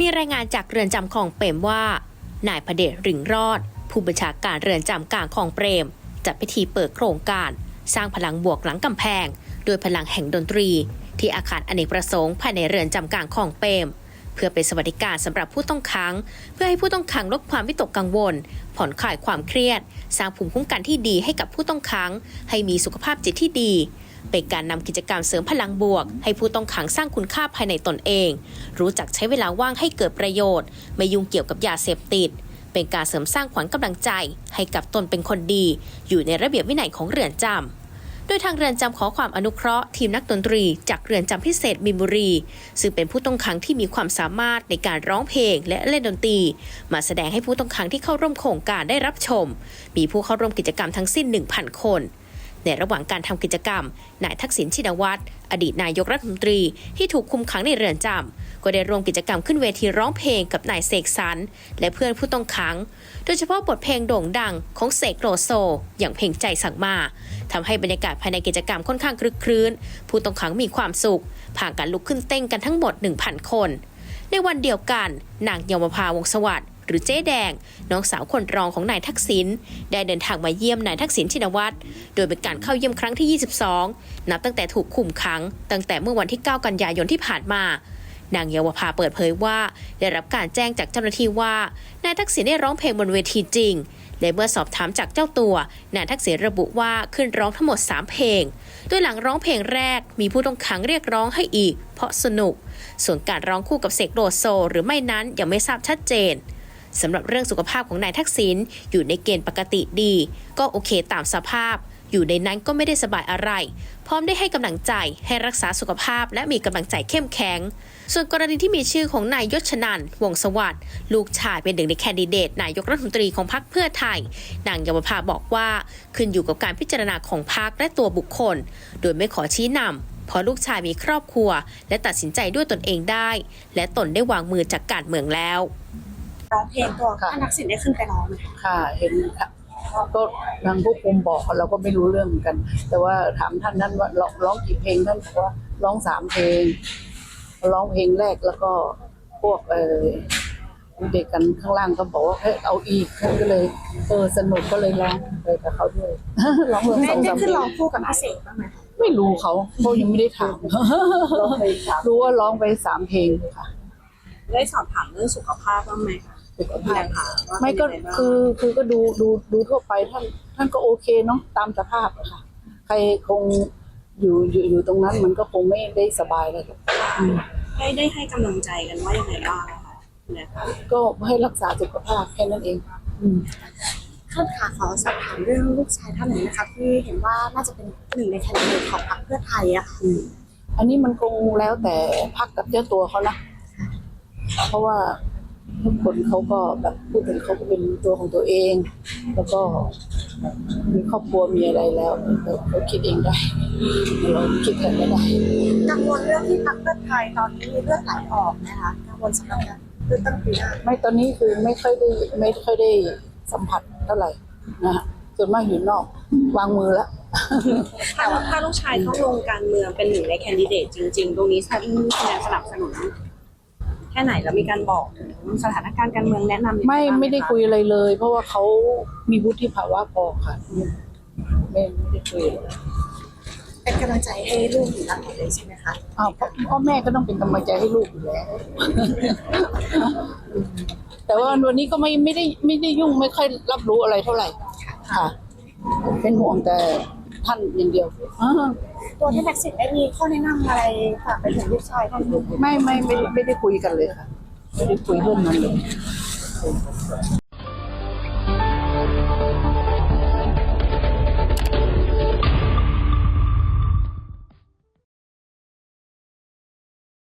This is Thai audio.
มีรายงานจากเรือนจำคลองเปรมว่า นายพเดชริงรอด ผู้บัญชาการเรือนจำกลางคลองเปรม จัดพิธีเปิดโครงการ สร้างพลังบวกหลังกำแพงโดยพลังแห่งดนตรี ที่อาคารอเนกประสงค์ภายในเรือนจำกลางคลองเปรม เพื่อเป็นสวัสดิการสำหรับผู้ต้องขัง เพื่อให้ผู้ต้องขังลดความวิตกกังวล ผ่อนคลายความเครียด สร้างภูมิคุ้มกันที่ดีให้กับผู้ต้องขัง ให้มีสุขภาพจิตที่ดี เป็นการนำกิจกรรมเสริมพลังบวก ให้ผู้ต้องขังสร้างคุณค่าภายในตนเอง รู้จักใช้เวลาว่างให้เกิดประโยชน์ ไม่ยุ่งเกี่ยวกับยาเสพติด เป็นการเสริมสร้างขวัญกำลังใจ ให้กับตนเป็นคนดี อยู่ในระเบียบวินัยของเรือนจำโดยทางเรือนจำขอความอนุเคราะห์ทีมนักดนตรี จากเรือนจำพิเศษมินบุรี ซึ่งเป็นผู้ต้องขังที่มีความสามารถในการร้องเพลงและเล่นดนตรี มาแสดงให้ผู้ต้องขังที่เข้าร่วมโครงการได้รับชม มีผู้เข้าร่วมกิจกรรมทั้งสิ้น 1,000 คน ในระหว่างการทำกิจกรรม นายทักษิณชินวัตรอดีตนายกรัฐมนตรี ที่ถูกคุมขังในเรือนจำก็ได้ร่วมกิจกรรมขึ้นเวทีร้องเพลงกับนายเสกสรรและเพื่อนผู้ต้องขัง โดยเฉพาะบทเพลงโด่งดังของเสกโลโซ อย่างเพลงใจสั่งมาทำให้บรรยากาศภายในกิจกรรมค่อนข้างคลึกครื้น ผู้ต้องขังมีความสุขผ่านการลุกขึ้นเต้นกันทั้งหมด 1,000 คน ในวันเดียวกัน นางเยาวภาวงศ์สวัสดิ์ หรือเจ๊แดง น้องสาวคนรองของนายทักษิณได้เดินทางมาเยี่ยมนายทักษิณชินวัตรโดยเป็นการเข้าเยี่ยมครั้งที่ 22 นับตั้งแต่ถูกคุมขัง ตั้งแต่เมื่อวันที่ 9 กันยายนที่ผ่านมานางเยาวภาเปิดเผยว่า ได้รับการแจ้งจากเจ้าหน้าที่ว่านายทักษิณได้ร้องเพลงบนเวทีจริง และเมื่อสอบถามจากเจ้าตัวนายทักษิณระบุว่าขึ้นร้องทั้งหมด 3 เพลง โดยหลังร้องเพลงแรกมีผู้ต้องขังเรียกร้องให้อีก เพราะสนุก ส่วนการร้องคู่กับเสกโลโซ หรือไม่นั้นยังไม่ทราบชัดเจน สำหรับเรื่องสุขภาพของนายทักษิณอยู่ในเกณฑ์ปกติดี ก็โอเคตามสภาพ อยู่ในนั้นก็ไม่ได้สบายอะไร พร้อมได้ให้กำลังใจให้รักษาสุขภาพและมีกำลังใจเข้มแข็ง ส่วนกรณีที่มีชื่อของนายยศชนันวงสวัสดิ์ลูกชายเป็นหนึ่งในแคนดิเดตนายกรัฐมนตรีของพรรคเพื่อไทย นางยาภาบอกว่าขึ้นอยู่กับการพิจารณาของพรรคและตัวบุคคล โดยไม่ขอชี้นำเพราะลูกชายมีครอบครัว และตัดสินใจด้วยตนเองได้ และตนได้วางมือจากการเมืองแล้ว ร้องเพลงตัวค่ะท่านนักสินได้ขึ้นไปร้องไหมคะค่ะเห็นค่ะก็ทางผู้คุมบอกเราก็ไม่รู้เรื่องเหมือนกัน แต่ว่าถามท่านนั้นว่าร้องร้องกี่เพลงท่านบอกว่าร้องสามเพลง ร้องเพลงแรกแล้วก็พวกเออเด็กกันข้างล่างก็บอกว่าเฮ้ยเอาอีกท่านก็เลยเออสนุกก็เลยร้องไปกับเขาด้วย ร้องเพลงได้สองได้สามเพขึ้นลร้องงคู่กับพี่เสกบ้างไหมคะไม่รู้เขาเขายังไม่ได้ถามรู้ว่าร้องไปสามเพลงค่ะ ได้สอบถามเรื่องสุขภาพบ้างไหมคะ สุขภาพค่ะว่าไม่ก็เป็นยังงบ้างคือคือก็ดูดูดูทั่วไปท่าน ท่านก็โอเคเนาะตามสภาพอะค่ะ ใครคงอยู่อยู่อยู่ตรงนั้นมันก็คงไม่ได้สบายเลยหรอกอืมได้ได้ให้กำลังใจกันว่ายังไงบ้างคะเนี่ยค่ะก็ให้รักษาสุขภาพแค่นั้นเอง อืม ท่านค่ะขอสอบถามเรื่องลูกชายท่านหนึ่งนะคะที่เห็นว่าน่าจะเป็นหนึ่งในแคนดิเดตของพรรคเพื่อไทยอะค่ะอันนี้มันคงแล้วแต่พักกับเจ้าตัวเขานะ เพราะว่า ทุกคนเขาก็แบบพูดถึงเขาก็เป็นตัวของตัวเอง แล้วก็มีครอบครัวมีอะไรแล้วเขาเขาคิดเองได้เราคิดแทนไม่ได้กังวลเรื่องที่พรรคเพื่อไทยตอนนี้มีเลือดไหลออกนะคะกังวลสำหรับการเลือกตั้งปีหน้าไม่ตอนนี้คือไม่ค่อยได้ไม่ค่อยได้สัมผัสเท่าไหร่นะฮะส่วนมากอยู่นอกวางมือแล้วถ้าถ้าลูกชายเข้าลงการเมืองเป็นหนึ่งในแคนดิเดตจริง ๆ ตรงนี้ท่านแสดงสนับสนุน แค่ไหนแล้วมีการบอกถึงสถานการณ์การเมืองแนะนำยังงไม่บ้างหไม่ได้คะคุยอะไรเลย เพราะว่าเขามีวุฒิภาวะพอค่ะไม่ไม่ได้คุยเลยเป็นกำลังใจให้ลูกอยู่ตลอดเลยใช่ไหมคะอ้าวพ่อพ่อแม่ก็ต้องเป็นกำลังใจให้ลูกอยู่แล้ว แต่ว่าวันนี้ก็ไม่ไม่ได้ไม่ได้ยุ่งไม่ค่อยรับรู้อะไรเท่าไหร่ ค่ะ เป็นห่วงแต่ท่านอย่างเดียวอ่า ตัวท่านทักษิณได้มีข้อแนะนำอะไรฝากไปถึงลูกชายท่านลูกไม่ไม่ไม่ไม่ได้คุยกันเลยค่ะ ไม่ได้คุยเรื่องนั้นเลย